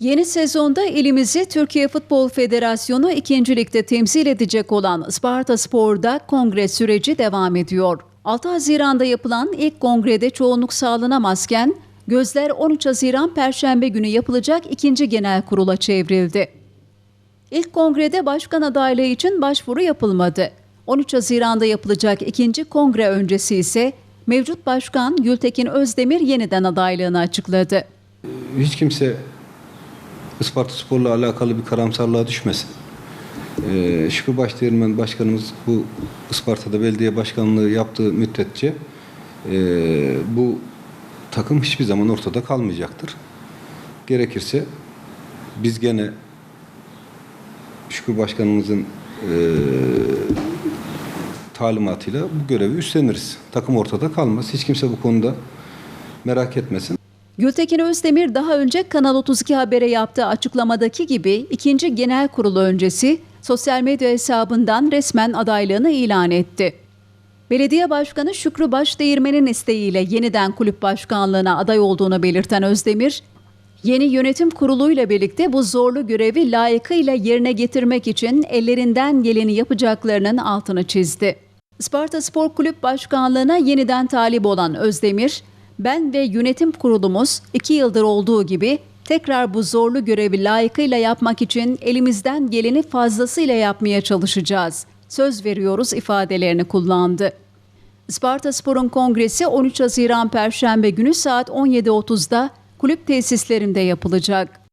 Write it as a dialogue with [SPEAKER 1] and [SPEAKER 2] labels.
[SPEAKER 1] Yeni sezonda ilimizi Türkiye Futbol Federasyonu 2. Lig'de temsil edecek olan Sparta Spor'da kongre süreci devam ediyor. 6 Haziran'da yapılan ilk kongrede çoğunluk sağlanamazken gözler 13 Haziran Perşembe günü yapılacak ikinci genel kurula çevrildi. İlk kongrede başkan adaylığı için başvuru yapılmadı. 13 Haziran'da yapılacak ikinci kongre öncesi ise mevcut başkan Gültekin Özdemir yeniden adaylığını açıkladı.
[SPEAKER 2] hiç kimse Isparta Spor'la alakalı bir karamsarlığa düşmesin. Ee, Şükrü Başdeğirmen Başkanımız bu Isparta'da belediye başkanlığı yaptığı müddetçe e, bu takım hiçbir zaman ortada kalmayacaktır. Gerekirse biz gene Şükrü Başkanımızın e, talimatıyla bu görevi üstleniriz. Takım ortada kalmaz. Hiç kimse bu konuda merak etmesin.
[SPEAKER 1] Gültekin Özdemir daha önce Kanal 32 Haber'e yaptığı açıklamadaki gibi ikinci genel kurulu öncesi sosyal medya hesabından resmen adaylığını ilan etti. Belediye Başkanı Şükrü Başdeğirmen'in isteğiyle yeniden kulüp başkanlığına aday olduğunu belirten Özdemir, yeni yönetim kuruluyla birlikte bu zorlu görevi layıkıyla yerine getirmek için ellerinden geleni yapacaklarının altını çizdi. Sparta Spor Kulüp Başkanlığına yeniden talip olan Özdemir, ben ve yönetim kurulumuz iki yıldır olduğu gibi tekrar bu zorlu görevi layıkıyla yapmak için elimizden geleni fazlasıyla yapmaya çalışacağız. Söz veriyoruz ifadelerini kullandı. Sparta Spor'un kongresi 13 Haziran Perşembe günü saat 17.30'da kulüp tesislerinde yapılacak.